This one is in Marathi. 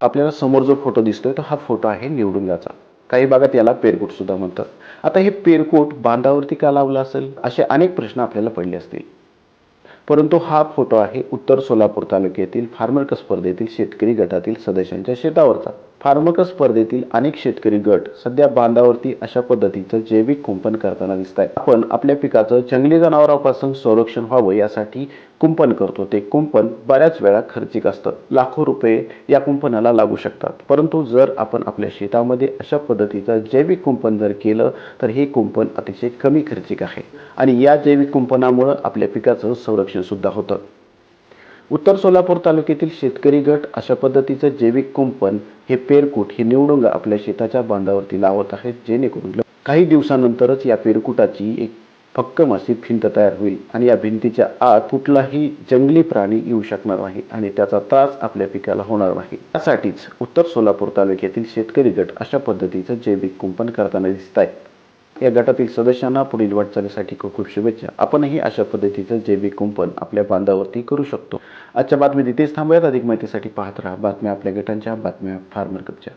आपल्याला समोर जो फोटो दिसतोय तो हा फोटो आहे निवडुंगाचा काही भागात याला पेरकोट सुद्धा म्हणतात. आता हे पेरकोट बांधावरती का लावलं असेल? असे अनेक प्रश्न आपल्याला पडले असतील. परंतु हा फोटो आहे उत्तर सोलापूर तालुक्यातील फार्मर्क स्पर्धेतील शेतकरी गटातील सदस्यांच्या शेतावरचा. फार्मक स्पर्धेतील अनेक शेतकरी गट सध्या बांधावरती अशा पद्धतीचं जैविक कुंपण करताना दिसत आहे आपण आपल्या पिकाचं जंगली जनावरांपासून संरक्षण व्हावं यासाठी कुंपण करतो. ते कुंपण बऱ्याच वेळा खर्चिक असतं. लाखो रुपये या कुंपणाला लागू शकतात. परंतु जर आपण आपल्या शेतामध्ये अशा पद्धतीचं जैविक कुंपण जर केलं तर हे कुंपण अतिशय कमी खर्चिक आहे. आणि या जैविक कुंपणामुळं आपल्या पिकाचं संरक्षण सुद्धा होतं. उत्तर सोलापूर तालुक्यातील शेतकरी गट अशा पद्धतीचं जैविक कुंपण हे पेरकूट हे निवडुंग आपल्या शेताच्या बांधावरती लावत आहेत जेणेकरून काही दिवसानंतरच या पेरकुटाची एक भक्कम अशी भिंत तयार होईल आणि या भिंतीच्या आत कुठलाही जंगली प्राणी येऊ शकणार नाही आणि त्याचा त्रास आपल्या पिकाला होणार नाही. त्यासाठीच उत्तर सोलापूर तालुक्यातील शेतकरी गट अशा पद्धतीचं जैविक कुंपण करताना दिसत आहेत. या गटातील सदस्यांना पुढील वाटचालीसाठी खूप खूप शुभेच्छा. आपणही अशा पद्धतीचं जैविक कुंपण आपल्या बांधावरती करू शकतो. आजच्या बातमी तिथेच थांबूयात. अधिक माहितीसाठी पाहत राहा बातम्या आपल्या गटांच्या बातम्या फार्मर कपच्या.